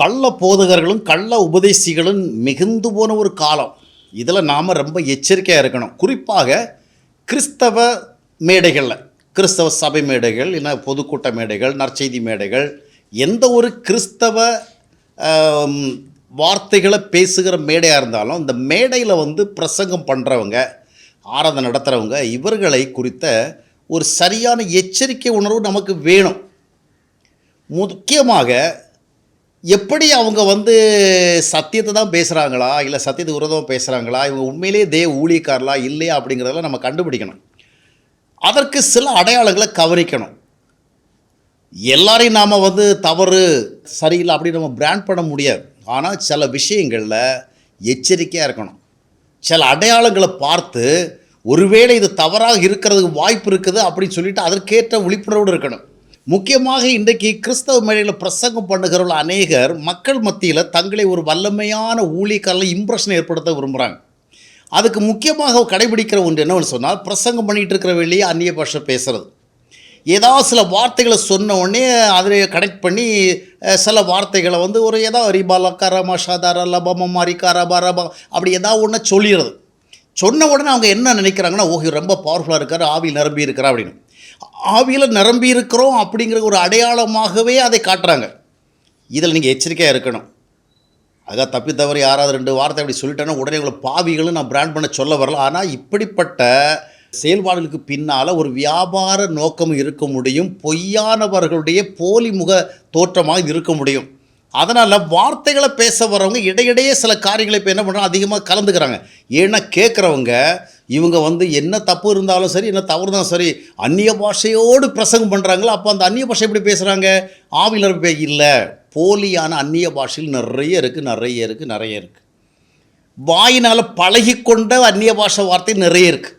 கள்ள போதகர்களும் கள்ள உபதேசிகளும் மிகுந்து போன ஒரு காலம். இதில் நாம் ரொம்ப எச்சரிக்கையாக இருக்கணும். குறிப்பாக கிறிஸ்தவ மேடைகளில் கிறிஸ்தவ சபை மேடைகள் இல்லை பொதுக்கூட்ட மேடைகள் நற்செய்தி மேடைகள் எந்த ஒரு கிறிஸ்தவ வார்த்தைகளை பேசுகிற மேடையாக இருந்தாலும் இந்த மேடையில் வந்து பிரசங்கம் பண்ணுறவங்க ஆராதனை நடத்துகிறவங்க இவர்களை குறித்த ஒரு சரியான எச்சரிக்கை உணர்வு நமக்கு வேணும். முக்கியமாக எப்படி அவங்க வந்து சத்தியத்தை தான் பேசுகிறாங்களா இல்லை சத்தியத்துக்கு விரோதமாக பேசுகிறாங்களா இவங்க உண்மையிலேயே தேவ ஊழியக்காரலா இல்லையா அப்படிங்கிறதெல்லாம் நம்ம கண்டுபிடிக்கணும். அதற்கு சில அடையாளங்களை கவனிக்கணும். எல்லாரையும் நாம் வந்து தவறு சரியில்லை அப்படின்னு நம்ம பிராண்ட் பண்ண முடியாது. ஆனால் சில விஷயங்களில் எச்சரிக்கையாக இருக்கணும். சில அடையாளங்களை பார்த்து ஒருவேளை இது தவறாக இருக்கிறதுக்கு வாய்ப்பு இருக்குது அப்படின்னு சொல்லிட்டு அதற்கேற்ற விழிப்புணர்வோடு இருக்கணும். முக்கியமாக இன்றைக்கு கிறிஸ்தவ மேடையில் பிரசங்கம் பண்ணுகிறவர்கள் அநேகர் மக்கள் மத்தியில் தங்களை ஒரு வல்லமையான ஊழியக்காரில் இம்ப்ரெஷன் ஏற்படுத்த விரும்புகிறாங்க அதுக்கு முக்கியமாக கடைபிடிக்கிற ஒன்று என்னவென்னு சொன்னால் பிரசங்கம் பண்ணிகிட்டு இருக்கிற வெளியே அந்நிய பாஷை பேசுகிறது ஏதாவது சில வார்த்தைகளை சொன்ன உடனே அதில் கனெக்ட் பண்ணி சில வார்த்தைகளை வந்து ஒரு ஏதாவது ரிபாலா கரமா ஷாதாரா லபமா மாரிகாரா ரபா அப்படி ஏதாவது ஒன்று சொல்லிடுறது. சொன்ன உடனே அவங்க என்ன நினைக்கிறாங்கன்னா ஓகே ரொம்ப பவர்ஃபுல்லாக இருக்கார் ஆவி நிரம்பி இருக்கிறா அப்படின்னு. ஆவியில் நிரம்பி இருக்கிறோம் அப்படிங்கிற ஒரு அடையாளமாகவே அதை காட்டுறாங்க. இதில் நீங்கள் எச்சரிக்கையாக இருக்கணும். ஆக தப்பி தவறி யாராவது ரெண்டு வார்த்தை அப்படி சொல்லிட்டேன்னா உடனே உங்களை பாவிகளும் நான் பிராண்ட் பண்ண சொல்ல வரல. ஆனால் இப்படிப்பட்ட செயல்பாடுகளுக்கு பின்னால் ஒரு வியாபார நோக்கம் இருக்க முடியும். பொய்யானவர்களுடைய போலி முக தோற்றமாக இருக்க முடியும். அதனால் வார்த்தைகளை பேச வரவங்க இடையிடையே சில காரியங்களை இப்போ என்ன பண்ணுறாங்க அதிகமாக கலந்துக்கிறாங்க. ஏன்னா கேட்குறவங்க இவங்க வந்து என்ன தப்பு இருந்தாலும் சரி என்ன தவறு தான் சரி அந்நிய பாஷையோடு பிரசங்கம் பண்ணுறாங்களோ அப்போ அந்த அந்நிய பாஷை எப்படி பேசுகிறாங்க ஆவிலர் பே இல்லை. போலியான அந்நிய பாஷையில் நிறைய இருக்குது நிறைய இருக்குது நிறைய இருக்குது வாயினால் பழகிக்கொண்ட அந்நிய பாஷை வார்த்தை நிறைய இருக்குது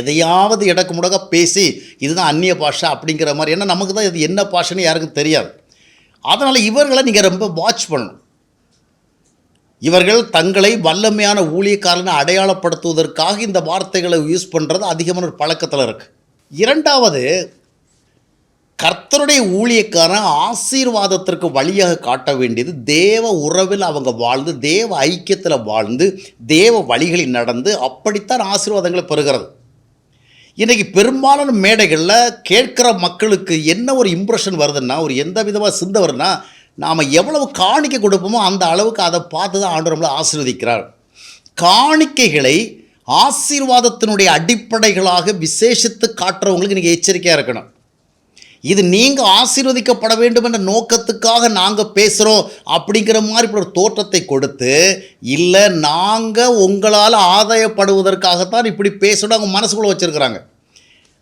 எதையாவது இடக்கு முடக்க பேசி இதுதான் அந்நிய பாஷை அப்படிங்கிற மாதிரி. ஏன்னா நமக்கு தான் இது என்ன பாஷைன்னு யாருக்கும் தெரியாது. அதனால் இவர்களை நீங்கள் ரொம்ப வாட்ச் பண்ணணும். இவர்கள் தங்களை வல்லமையான ஊழியக்காரனை அடையாளப்படுத்துவதற்காக இந்த வார்த்தைகளை யூஸ் பண்ணுறது அதிகமான ஒரு பழக்கத்தில் இருக்குது இரண்டாவது கர்த்தருடைய ஊழியக்காரன் ஆசீர்வாதத்திற்கு வழியாக காட்ட வேண்டியது தேவ உறவில் அவங்க வாழ்ந்து தேவ ஐக்கியத்தில் வாழ்ந்து தேவ வழிகளில் நடந்து அப்படித்தான் ஆசீர்வாதங்களை பெறுகிறது. இன்றைக்கி பெரும்பாலான மேடைகளில் கேட்குற மக்களுக்கு என்ன ஒரு இம்ப்ரெஷன் வருதுன்னா ஒரு எந்த விதமாக சிந்த வருதுன்னா நாம் எவ்வளவு காணிக்கை கொடுப்போமோ அந்த அளவுக்கு அதை பார்த்து தான் ஆண்டு நம்மளை ஆசீர்வதிக்கிறார். காணிக்கைகளை ஆசீர்வாதத்தினுடைய அடிப்படைகளாக விசேஷித்து காட்டுறவங்களுக்கு நீங்கள் எச்சரிக்கையாக இருக்கணும். இது நீங்கள் ஆசீர்வதிக்கப்பட வேண்டும் என்ற நோக்கத்துக்காக நாங்கள் பேசுகிறோம் அப்படிங்கிற மாதிரி இப்படி ஒரு தோற்றத்தை கொடுத்து இல்லை நாங்கள் உங்களால் ஆதாயப்படுவதற்காகத்தான் இப்படி பேசணும் அவங்க மனசுக்குள்ளே வச்சுருக்கிறாங்க.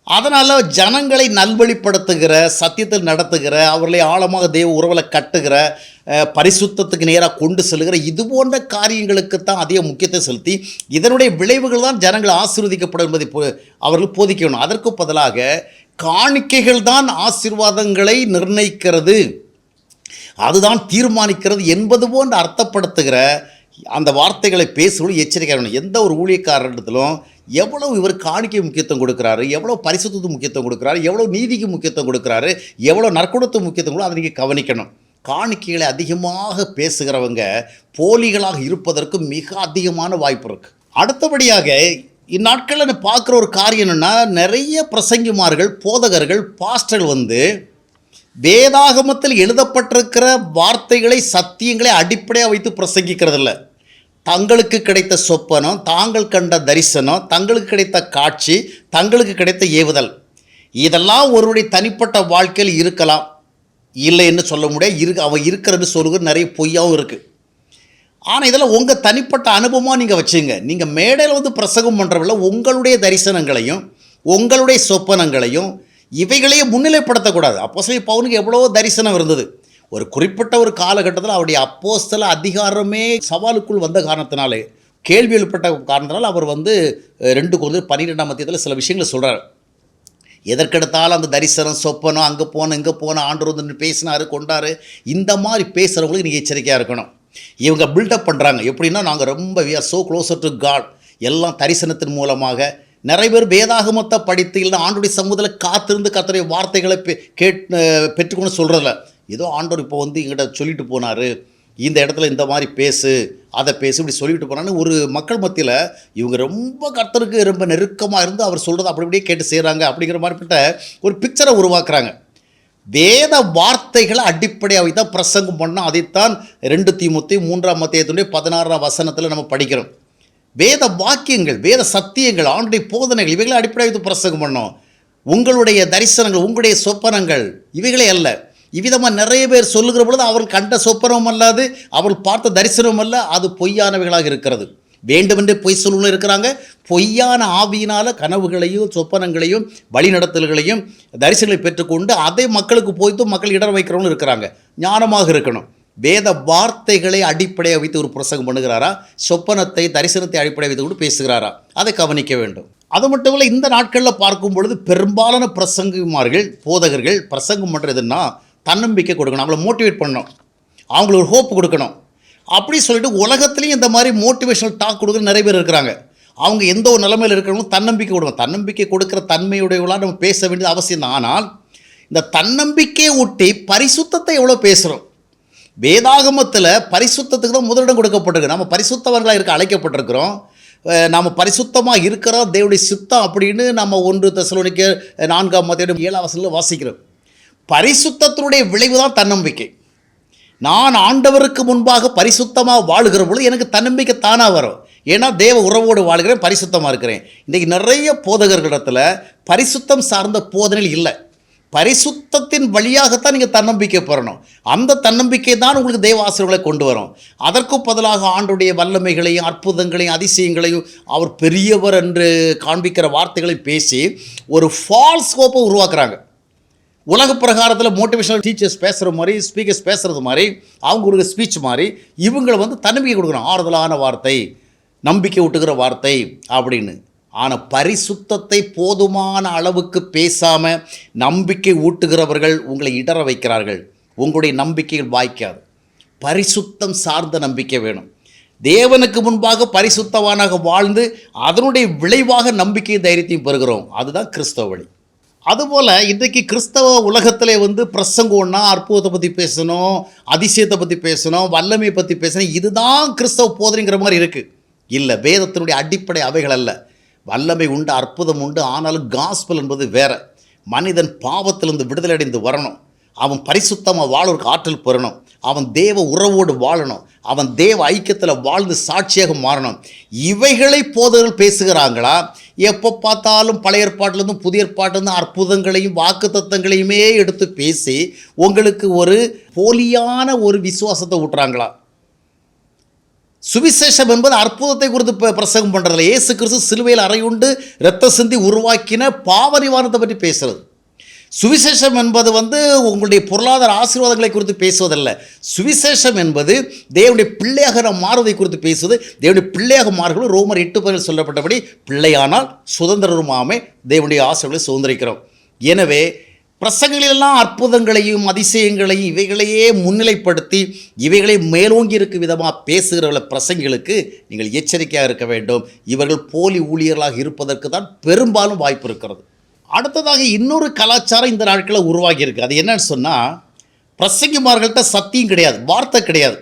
அதனால் ஜனங்களை நல்வழிப்படுத்துகிற சத்தியத்தில் நடத்துகிற அவர்களை ஆழமாக தெய்வ உறவில் கட்டுகிற பரிசுத்தத்துக்கு நேராக கொண்டு செல்கிற இது போன்ற காரியங்களுக்கு தான் அதிக முக்கியத்துவம் செலுத்தி இதனுடைய விளைவுகள் தான் ஜனங்கள் ஆசீர்வதிக்கப்படும் என்பதை போ- அவர்கள் போதிக்கணும். அதற்கு பதிலாக காணிக்கைகள் தான் ஆசீர்வாதங்களை நிர்ணயிக்கிறது. அதுதான் தீர்மானிக்கிறது என்பது போன்று அர்த்தப்படுத்துகிற அந்த வார்த்தைகளை பேசுவது எச்சரிக்கை வேணும் எந்த ஒரு ஊழியக்காரரிடத்திலும் எவ்வளவு இவர் காணிக்கை முக்கியத்துவம் கொடுக்குறாரு எவ்வளோ பரிசுத்துக்கு முக்கியத்துவம் கொடுக்குறாரு எவ்வளோ நீதிக்கு முக்கியத்துவம் கொடுக்குறாரு எவ்வளோ நற்குணத்துக்கு முக்கியத்துவம் கூட அதை நீங்கள் கவனிக்கணும். காணிக்கைகளை அதிகமாக பேசுகிறவங்க போலிகளாக இருப்பதற்கு மிக அதிகமான வாய்ப்பு இருக்குது அடுத்தபடியாக இந்நாட்களில் நான் பார்க்குற ஒரு காரியம் என்னென்னா நிறைய பிரசங்கிமார்கள் போதகர்கள் பாஸ்டர்கள் வந்து வேதாகமத்தில் எழுதப்பட்டிருக்கிற வார்த்தைகளை சத்தியங்களை அடிப்படையாக வைத்து பிரசங்கிக்கிறதில்ல. தங்களுக்கு கிடைத்த சொப்பனம் தாங்கள் கண்ட தரிசனம் தங்களுக்கு கிடைத்த காட்சி தங்களுக்கு கிடைத்த ஏவுதல். இதெல்லாம் ஒருவருடைய தனிப்பட்ட வாழ்க்கையில் இருக்கலாம். இல்லைன்னு சொல்ல முடியாது. இரு அவன் இருக்கிறன்னு சொல்லுகிற நிறைய பொய்யாவும் இருக்குது ஆனால் இதெல்லாம் உங்கள் தனிப்பட்ட அனுபவமாக நீங்கள் வச்சுங்க. நீங்கள் மேடையில் வந்து பிரசங்கம் பண்ணுறவங்கள உங்களுடைய தரிசனங்களையும் உங்களுடைய சொப்பனங்களையும் இவைகளையும் முன்னிலைப்படுத்தக்கூடாது. அப்போ சொல்லி பவுனுக்கு எவ்வளோ தரிசனம் இருந்தது. ஒரு குறிப்பிட்ட ஒரு காலகட்டத்தில் அவருடைய அப்போஸ்தல அதிகாரமே சவாலுக்குள் வந்த காரணத்தினாலே கேள்வி எழுப்பட்ட காரணத்தினால் அவர் வந்து ரெண்டு கொஞ்ச பன்னிரெண்டாம் மத்தியத்தில் சில விஷயங்களை சொல்கிறார் எதற்கெடுத்தாலும் அந்த தரிசனம் சொப்பனம் அங்கே போனோம் இங்கே போனோம் ஆண்டு வந்து பேசினார் கொண்டாரு. இந்த மாதிரி பேசுகிறவங்களுக்கு நீங்கள் எச்சரிக்கையாக இருக்கணும். இவங்க பில்டப் பண்ணுறாங்க எப்படின்னா நாங்கள் ரொம்ப we are so closer to god எல்லாம் தரிசனத்தின் மூலமாக நிறைய பேர் வேதாகமத்தை படித்து இல்லை ஆண்டுடைய சமூகத்தில் காத்திருந்து கத்தருடைய வார்த்தைகளை பெ கேட் பெற்றுக்கொண்டு சொல்கிறதில்ல ஏதோ ஆண்டோர் இப்போ வந்து எங்கிட்ட சொல்லிட்டு போனார். இந்த இடத்துல இந்த மாதிரி பேசு அதை பேசு இப்படி சொல்லிட்டு போனான்னு ஒரு மக்கள் மத்தியில் இவங்க ரொம்ப கர்த்தருக்கு ரொம்ப நெருக்கமாக இருந்து அவர் சொல்கிறத அப்படி அப்படியே கேட்டு செய்கிறாங்க அப்படிங்கிற மாதிரிப்பட்ட ஒரு பிக்சரை உருவாக்குறாங்க. வேத வார்த்தைகளை அடிப்படையாக தான் பிரசங்கம் பண்ணோம். அதைத்தான் ரெண்டு தீமுத்தி மூன்றாம் மத்தியத்துடைய பதினாறாம் வசனத்தில் நம்ம படிக்கிறோம். வேத வாக்கியங்கள் வேத சத்தியங்கள் ஆண்டுடைய போதனைகள் இவைகளை அடிப்படையாக வைத்து பிரசங்கம் பண்ணோம். உங்களுடைய தரிசனங்கள் உங்களுடைய சொப்பனங்கள் இவைகளே அல்ல. இவ்விதமாக நிறைய பேர் சொல்லுகிற பொழுது அவர்கள் கண்ட சொப்பனமும் அல்லாது அவர்கள் பார்த்த தரிசனமும் அல்ல அது பொய்யானவைகளாக இருக்கிறது. வேண்டுமென்றே பொய் சொல்லுன்னு இருக்கிறாங்க. பொய்யான ஆவியினால் கனவுகளையும் சொப்பனங்களையும் வழிநடத்தல்களையும் தரிசனங்களை பெற்றுக்கொண்டு அதை மக்களுக்கு போய்த்து மக்கள் இடர் வைக்கிறவங்களும் இருக்கிறாங்க. ஞானமாக இருக்கணும். வேத வார்த்தைகளை அடிப்படையாக வைத்து ஒரு பிரசங்கம் பண்ணுகிறாரா? சொப்பனத்தை தரிசனத்தை அடிப்படையாக வைத்து கூட பேசுகிறாரா? அதை கவனிக்க வேண்டும். அது மட்டும் இல்லை இந்த நாட்களில் பார்க்கும் பொழுது பெரும்பாலான பிரசங்குமார்கள் போதகர்கள் பிரசங்கம் பண்ணுறதுன்னா தன்னம்பிக்கை கொடுக்கணும். அவங்கள மோட்டிவேட் பண்ணணும். அவங்களுக்கு ஒரு ஹோப் கொடுக்கணும். அப்படி சொல்லிட்டு உலகத்துலேயும் இந்த மாதிரி மோட்டிவேஷனல் டாக் கொடுக்குற நிறைய பேர் இருக்கிறாங்க. அவங்க எந்த ஒரு நிலைமையில் இருக்கிறவங்களும் தன்னம்பிக்கை கொடுங்க. தன்னம்பிக்கை கொடுக்குற தன்மையுடையவளாக நம்ம பேச வேண்டியது அவசியம் தான். ஆனால் இந்த தன்னம்பிக்கையை ஒட்டி பரிசுத்தத்தை எவ்வளோ பேசுகிறோம் வேதாகமத்தில் பரிசுத்தத்துக்கு தான் முதலிடம் கொடுக்கப்பட்டிருக்கு. நம்ம பரிசுத்தவர்களாக இருக்க அழைக்கப்பட்டிருக்கிறோம். நாம் பரிசுத்தமாக இருக்கிறோம் தேவனுடைய சித்தம் அப்படின்னு நம்ம ஒன்று தசலோனிக்க நான்காம் மத்தியோட ஏழாம் வசனில் வாசிக்கிறோம். பரிசுத்தத்தினுடைய விளைவு தான் தன்னம்பிக்கை. நான் ஆண்டவருக்கு முன்பாக பரிசுத்தமாக வாழுகிற பொழுது எனக்கு தன்னம்பிக்கை தானாக வரும். ஏன்னா தேவ உறவோடு வாழ்கிறேன் பரிசுத்தமாக இருக்கிறேன். இன்றைக்கி நிறைய போதகர்களிடத்தில் பரிசுத்தம் சார்ந்த போதனைகள் இல்லை. பரிசுத்தத்தின் வழியாகத்தான் நீங்கள் தன்னம்பிக்கை பெறணும். அந்த தன்னம்பிக்கை தான் உங்களுக்கு தெய்வ ஆசிரியர்களை கொண்டு வரும். அதற்கும் பதிலாக ஆண்டுடைய வல்லமைகளையும் அற்புதங்களையும் அதிசயங்களையும் அவர் பெரியவர் என்று காண்பிக்கிற வார்த்தைகளை பேசி ஒரு ஃபால்ஸ் ஹோப்பை உருவாக்குறாங்க. உலக பிரகாரத்தில் மோட்டிவேஷனல் டீச்சர்ஸ் பேசுகிற மாதிரி ஸ்பீக்கர்ஸ் பேசுகிறது மாதிரி அவங்க ஒரு ஸ்பீச் மாதிரி இவங்களை வந்து தன்னம்பிக்கை கொடுக்குறோம் ஆறுதலான வார்த்தை நம்பிக்கை ஊட்டுகிற வார்த்தை அப்படின்னு. ஆனால் பரிசுத்தத்தை போதுமான அளவுக்கு பேசாமல் நம்பிக்கை ஊட்டுகிறவர்கள் உங்களை இடற வைக்கிறார்கள். உங்களுடைய நம்பிக்கைகள் வாய்க்காது. பரிசுத்தம் சார்ந்த நம்பிக்கை வேணும். தேவனுக்கு முன்பாக பரிசுத்தவானாக வாழ்ந்து அதனுடைய விளைவாக நம்பிக்கை தைரியத்தையும் பெறுகிறோம். அதுதான் கிறிஸ்தவ வழி. அதுபோல் இன்றைக்கு கிறிஸ்தவ உலகத்தில் வந்து பிரசங்கம்னா அற்புதத்தை பற்றி பேசணும் அதிசயத்தை பற்றி பேசணும் வல்லமை பற்றி பேசணும் இதுதான் கிறிஸ்தவ போதனைங்கிற மாதிரி இருக்குது இல்லை வேதத்தினுடைய அடிப்படை அவைகள் அல்ல. வல்லமை உண்டு அற்புதம் உண்டு ஆனாலும் காஸ்பல் என்பது வேறு. மனிதன் பாவத்திலிருந்து விடுதலை அடைந்து வரணும். அவன் பரிசுத்தமாக வாழறதுக்கு ஆற்றல் பெறணும். அவன் தேவ உறவோடு வாழணும். அவன் தேவ ஐக்கியத்தில் வாழ்ந்து சாட்சியாக மாறணும். இவைகளை போதகர்கள் பேசுகிறாங்களா? எப்போ பார்த்தாலும் பழைய ஏற்பாட்டிலேருந்து புதிய ஏற்பாட்டிலேருந்து அற்புதங்களையும் வாக்குத்தத்தங்களையுமே எடுத்து பேசி உங்களுக்கு ஒரு போலியான ஒரு விசுவாசத்தை ஊட்டுறாங்களா? சுவிசேஷம் என்பது அற்புதத்தை குறித்து பிரசங்கம் பண்ணுறதில்ல இயேசு கிறிஸ்து சிலுவையில் அறையுண்டு இரத்த சிந்தி உருவாக்கின பாவ நிவாரணத்தை பற்றி பேசுறது. சுவிசேஷம் என்பது வந்து உங்களுடைய பொருளாதார ஆசீர்வாதங்களை குறித்து பேசுவதல்ல. சுவிசேஷம் என்பது தேவனுடைய பிள்ளையாக நாம் மாறுவதை குறித்து பேசுவது. தேவனுடைய பிள்ளையாக மாறுவது ரோமர் எட்டு பதில் சொல்லப்பட்டபடி பிள்ளையானால் சுதந்திரமாமே தேவனுடைய ஆசைகளை சுதந்திரிக்கிறோம். எனவே பிரசங்களிலெல்லாம் அற்புதங்களையும் அதிசயங்களையும் இவைகளையே முன்னிலைப்படுத்தி இவைகளை மேலோங்கி இருக்கும் விதமாக பேசுகிற பிரசங்களுக்கு நீங்கள் எச்சரிக்கையாக இருக்க வேண்டும். இவர்கள் போலி ஊழியர்களாக இருப்பதற்கு தான் பெரும்பாலும் வாய்ப்பு இருக்கிறது. அடுத்ததாக இன்னொரு கலாச்சாரம் இந்த நாட்களில் உருவாகியிருக்கு. அது என்னன்னு சொன்னால் பிரசங்கிமார்கள்ட்ட சத்தியம் கிடையாது வார்த்தை கிடையாது.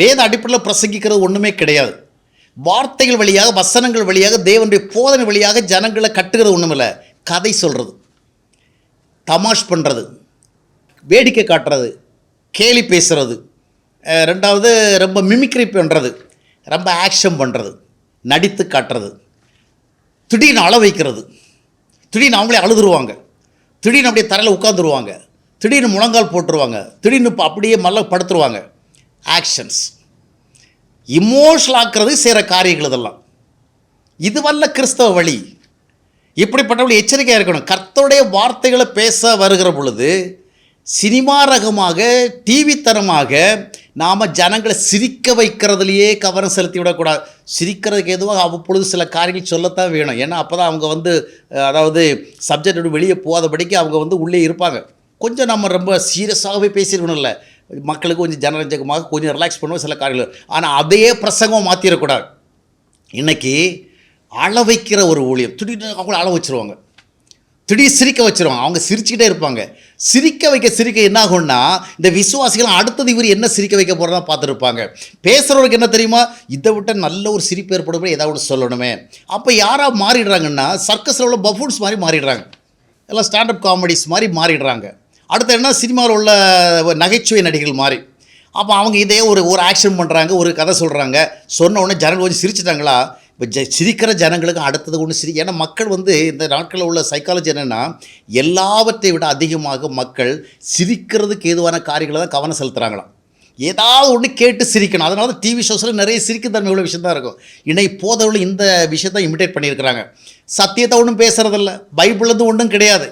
வேத அடிப்படையில் பிரசங்கிக்கிறது ஒன்றுமே கிடையாது. வார்த்தைகள் வழியாக வசனங்கள் வழியாக தேவனுடைய போதனை வழியாக ஜனங்களை கட்டுகிறது ஒன்றுமில்லை கதை சொல்கிறது தமாஷ் பண்ணுறது வேடிக்கை காட்டுறது கேலி பேசுகிறது ரெண்டாவது ரொம்ப மிமிக்ரி பண்ணுறது ரொம்ப ஆக்ஷன் பண்ணுறது நடித்து காட்டுறது திடீர்னு அள வைக்கிறது திடீர்னு அவங்களே அழுதுருவாங்க. திடீர்னு அப்படியே தரையில் உட்காந்துருவாங்க திடீர்னு முழங்கால் போட்டுருவாங்க. திடீர்னு இப்போ அப்படியே மல்ல படுத்துருவாங்க. ஆக்ஷன்ஸ் இமோஷனல் ஆக்கிறது செய்கிற காரியங்கள் இதெல்லாம். இதுவல்ல கிறிஸ்தவ வழி. இப்படிப்பட்டவர்கள் எச்சரிக்கையாக இருக்கணும். கர்த்தருடைய வார்த்தைகளை பேச வருகிற பொழுது சினிமா ரகமாக டிவி தரமாக நாம் ஜனங்களை சிரிக்க வைக்கிறதுலையே கவனம் செலுத்தி விடக்கூடாது. சிரிக்கிறதுக்கு எதுவாக அவ்வப்பொழுது சில காரியங்கள் சொல்லத்தான் வேணும். ஏன்னா அப்போ தான் அவங்க வந்து அதாவது சப்ஜெக்ட் விட்டு வெளியே போகாதபடிக்கு அவங்க வந்து உள்ளே இருப்பாங்க. கொஞ்சம் நம்ம ரொம்ப சீரியஸாகவே பேசியிருக்கணும்ல. மக்களுக்கு கொஞ்சம் ஜனரஞ்சகமாக கொஞ்சம் ரிலாக்ஸ் பண்ணுவோம் சில காரியங்கள். ஆனால் அதையே பிரசங்கம் மாற்றிடக்கூடாது இன்றைக்கி அள வைக்கிற ஒரு ஊழியம் திடீர்னு அவங்கள அள வச்சிருவாங்க. திடீர் சிரிக்க வச்சிருவாங்க. அவங்க சிரிச்சுக்கிட்டே இருப்பாங்க. சிரிக்க வைக்க சிரிக்க என்ன ஆகும்னா இந்த விசுவாசிகள் அடுத்தது இவர் என்ன சிரிக்க வைக்க போகிறதா பார்த்துருப்பாங்க. பேசுகிறவருக்கு என்ன தெரியுமா? இதை விட்ட நல்ல ஒரு சிரிப்பு ஏற்படும் ஏதாவது ஒன்று சொல்லணுமே. அப்போ யாராக மாறிடுறாங்கன்னா சர்க்கஸில் உள்ள பஃபூன்ஸ் மாதிரி மாறிடுறாங்க. எல்லாம் ஸ்டாண்டப் காமெடிஸ் மாதிரி மாறிடுறாங்க. அடுத்து என்ன? சினிமாவில் உள்ள நகைச்சுவை நடிகர்கள் மாதிரி அப்போ அவங்க இதே ஒரு ஒரு ஆக்ஷன் பண்ணுறாங்க ஒரு கதை சொல்கிறாங்க சொன்ன உடனே ஜனங்கள் கொஞ்சம் சிரிச்சிட்டாங்களா? இப்போ ஜ சிரிக்கிற ஜனங்களுக்கு அடுத்தது ஒன்று சிரி ஏன்னா மக்கள் வந்து இந்த நாட்களில் உள்ள சைக்காலஜி என்னென்னா எல்லாவற்றை விட அதிகமாக மக்கள் சிரிக்கிறதுக்கு ஏதுவான காரியங்களை தான் கவனம் செலுத்துகிறாங்களாம் ஏதாவது ஒன்று கேட்டு சிரிக்கணும். அதனால தான் டிவி ஷோஸில் நிறைய சிரிக்கத்தன்மை உள்ள விஷயம் தான் இருக்கும். இன்னைக்கு போதவர்கள் இந்த விஷயத்தை இமிடேட் பண்ணியிருக்கிறாங்க. சத்தியத்தை ஒன்றும் பேசுகிறதில்ல பைபிள்லேருந்து ஒன்றும் கிடையாது.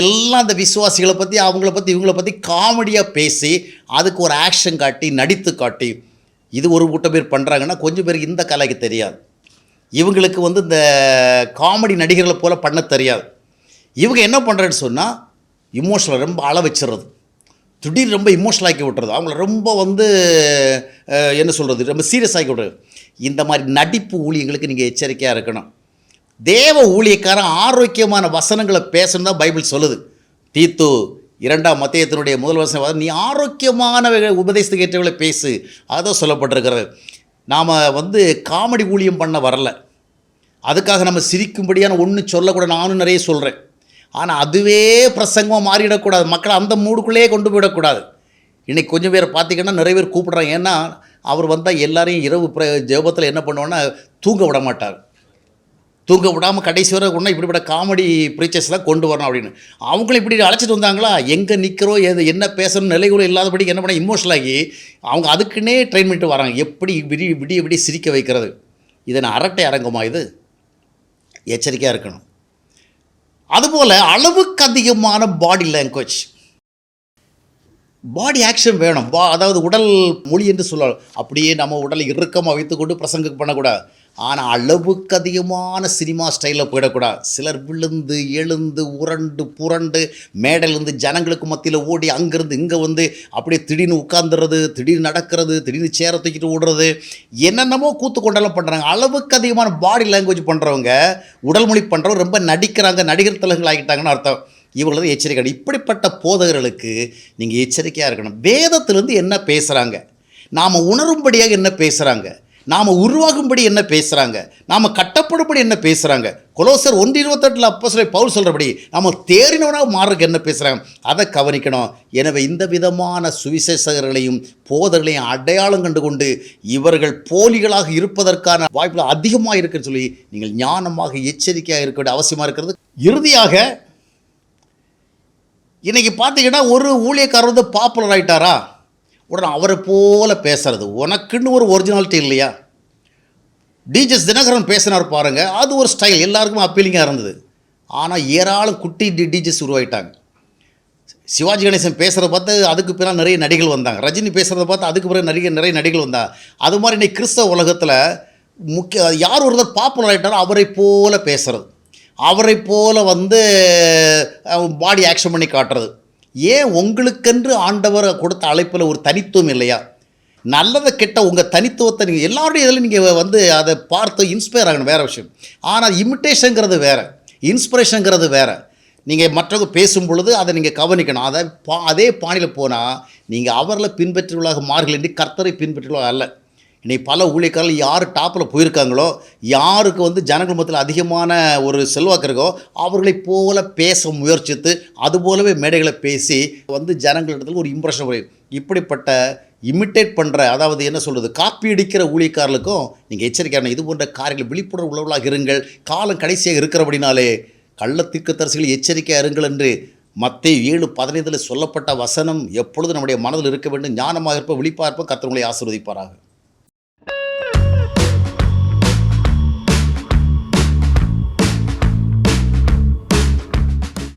எல்லாம் அந்த விசுவாசிகளை பற்றி அவங்கள பற்றி இவங்கள பற்றி காமெடியாக பேசி அதுக்கு ஒரு ஆக்ஷன் காட்டி நடித்து காட்டி இது ஒரு கூட்டம் பேர் பண்ணுறாங்கன்னா கொஞ்சம் பேருக்கு இந்த கலைக்கு தெரியாது. இவங்களுக்கு வந்து இந்த காமெடி நடிகர்களை போல் பண்ண தெரியாது. இவங்க என்ன பண்ணுறேன்னு சொன்னால் இமோஷனல் ரொம்ப அள வச்சிடுறது திடீர் ரொம்ப இமோஷனல் ஆக்கி விட்டுறது. அவங்கள ரொம்ப வந்து என்ன சொல்கிறது ரொம்ப சீரியஸ் ஆக்கி விட்றது இந்த மாதிரி நடிப்பு ஊழியங்களுக்கு நீங்கள் எச்சரிக்கையாக இருக்கணும். தேவ ஊழியக்காரன் ஆரோக்கியமான வசனங்களை பேசணும் தான் பைபிள் சொல்லுது. தீத்து இரண்டாம் மத்தியத்தினுடைய முதல் வசனம் நீ ஆரோக்கியமான உபதேசத்துக்கு ஏற்றவர்களை பேசு. அதான் சொல்லப்பட்டிருக்கிறது. நாம் வந்து காமெடி ஊழியம் பண்ண வரல. அதுக்காக நம்ம சிரிக்கும்படியான ஒன்று சொல்லக்கூட நானும் நிறைய சொல்கிறேன் ஆனால் அதுவே பிரசங்கமாக மாறிடக்கூடாது. மக்களை அந்த மூடுக்குள்ளேயே கொண்டு போயிடக்கூடாது. இன்றைக்கி கொஞ்சம் பேர் பார்த்தீங்கன்னா நிறைய பேர் கூப்பிட்றாங்க. ஏன்னா அவர் வந்தால் எல்லாரையும் இரவு ஜெபத்தில் என்ன பண்ணுவோன்னா தூங்க விட மாட்டார். தூங்க விடாமல் கடைசி வர ஒன்றா இப்படிப்பட்ட காமெடி பிரீச்சர்ஸ்லாம் கொண்டு வரணும் அப்படின்னு. அவங்களும் இப்படி அழைச்சிட்டு வந்தாங்களா? எங்கே நிற்கிறோம் எது என்ன பேசணும் நிலைகளும் இல்லாதபடி என்ன பண்ண இமோஷனல் ஆகி அவங்க அதுக்குன்னே ட்ரெயின் பண்ணிட்டு வராங்க. எப்படி விடிய விடிய விடிய சிரிக்க வைக்கிறது? இதை நான் அரட்டை அரங்கமா இது? எச்சரிக்கையாக இருக்கணும். அதுபோல் அளவுக்கு அதிகமான பாடி லாங்குவேஜ் பாடி ஆக்ஷன் வேணும். பா அதாவது உடல் மொழி என்று சொல்லலாம். அப்படியே நம்ம உடலை இறுக்கமாக வைத்துக்கொண்டு பிரசங்க பண்ணக்கூடாது. ஆனால் அளவுக்கு அதிகமான சினிமா ஸ்டைலில் போயிடக்கூடாது. சிலர் விழுந்து எழுந்து உரண்டு புரண்டு மேடையிலேருந்து ஜனங்களுக்கு மத்தியில் ஓடி அங்கேருந்து இங்கே வந்து அப்படியே திடீர்னு உட்காந்துறது திடீர்னு நடக்கிறது திடீர்னு சேர தூக்கிட்டு ஓடுறது என்னென்னமோ கூத்து கொண்டாலும் பண்ணுறாங்க அளவுக்கு அதிகமான பாடி லாங்குவேஜ் பண்ணுறவங்க உடல் மொழி பண்ணுறவங்க ரொம்ப நடிக்கிறாங்க நடிகர் தலைவர்கள் ஆகிட்டாங்கன்னு அர்த்தம். இவங்களது எச்சரிக்கை இப்படிப்பட்ட போதகர்களுக்கு நீங்கள் எச்சரிக்கையாக இருக்கணும். வேதத்திலேருந்து என்ன பேசுகிறாங்க நாம் உணரும்படியாக என்ன பேசுகிறாங்க நாம் உருவாகும்படி என்ன பேசுகிறாங்க நாம் கட்டப்படும்படி என்ன பேசுகிறாங்க கொலோசர் ஒன்று இருபத்தெட்டில் அப்போ சொல்லி பவுல் சொல்கிறபடி நம்ம தேறினவனாக மாறுறதுக்கு என்ன பேசுகிறாங்க அதை கவனிக்கணும். எனவே இந்த விதமான சுவிசேஷகர்களையும் போதர்களையும் அடையாளம் கண்டு கொண்டு இவர்கள் போலிகளாக இருப்பதற்கான வாய்ப்புகள் அதிகமாக இருக்குன்னு சொல்லி நீங்கள் ஞானமாக எச்சரிக்கையாக இருக்க வேண்டிய அவசியமாக இருக்கிறது. இறுதியாக இன்றைக்கி பார்த்தீங்கன்னா ஒரு ஊழியக்காரர் வந்து பாப்புலர் ஆகிட்டாரா உடனே அவரை போல் பேசுகிறது உனக்குன்னு ஒரு ஒரிஜினாலிட்டி இல்லையா? டிஜிஎஸ் தினகரன் பேசினார் பாருங்க. அது ஒரு ஸ்டைல் எல்லாருக்கும் அப்பீலிங்காக இருந்தது. ஆனால் ஏராளம் குட்டி டி டிஜஸ் உருவாயிட்டாங்க. சிவாஜி கணேசன் பேசுகிறத பார்த்து அதுக்கு பின்னால் நிறைய நடிகள் வந்தாங்க. ரஜினி பேசுகிறத பார்த்து அதுக்கு பிறகு நிறைய நிறைய நடிகள் வந்தாங்க அது மாதிரி இன்றைக்கி கிறிஸ்தவ உலகத்தில் முக்கிய யார் ஒருத்தர் பாப்புலர் ஆகிட்டாரோ அவரை போல பேசுகிறது அவரை போல் வந்து பாடி ஆக்ஷன் பண்ணி காட்டுறது. ஏன் உங்களுக்கென்று ஆண்டவரை கொடுத்த அழைப்பில் ஒரு தனித்துவம் இல்லையா? நல்லதை கெட்ட உங்கள் தனித்துவத்தை நீங்கள் எல்லாருடைய இதில் நீங்கள் வந்து அதை பார்த்து இன்ஸ்பயர் ஆகணும். வேறு விஷயம். ஆனால் இமிட்டேஷனுங்கிறது வேறு. இன்ஸ்பிரேஷனுங்கிறது வேறு. நீங்கள் மற்றவங்க பேசும் பொழுது அதை நீங்கள் கவனிக்கணும். அதை பா அதே பாணியில் போனால் நீங்கள் அவரில் பின்பற்றியுள்ளாக மாறுகள் என்று கர்த்தரை பின்பற்றியுள்ளாக அல்ல. இன்னைக்கு பல ஊழியக்காரர்கள் யார் டாப்பில் போயிருக்காங்களோ யாருக்கு வந்து ஜனங்கள் மத்தியில் அதிகமான ஒரு செல்வாக்கு இருக்கோ அவர்களை போல பேச முயற்சித்து அதுபோலவே மேடைகளை பேசி வந்து ஜனங்களிடத்தில் ஒரு இம்ப்ரெஷன் வரையும் இப்படிப்பட்ட இமிட்டேட் பண்ணுற அதாவது என்ன சொல்கிறது காப்பி அடிக்கிற ஊழியக்காரர்களுக்கும் நீங்கள் எச்சரிக்கையான இது போன்ற காரியங்கள் விழிப்புணர்வு உள்ளவர்களாக இருங்கள். காலம் கடைசியாக இருக்கிற அப்படினாலே கள்ள தீர்க்கதரிசிகள் எச்சரிக்கையாக இருங்கள் என்று மத்திய ஏழு பதினைந்தில் சொல்லப்பட்ட வசனம் எப்பொழுதும் நம்முடைய மனதில் இருக்க வேண்டும். ஞானமாக இருப்ப விழிப்பாக இருப்ப கர்த்தர்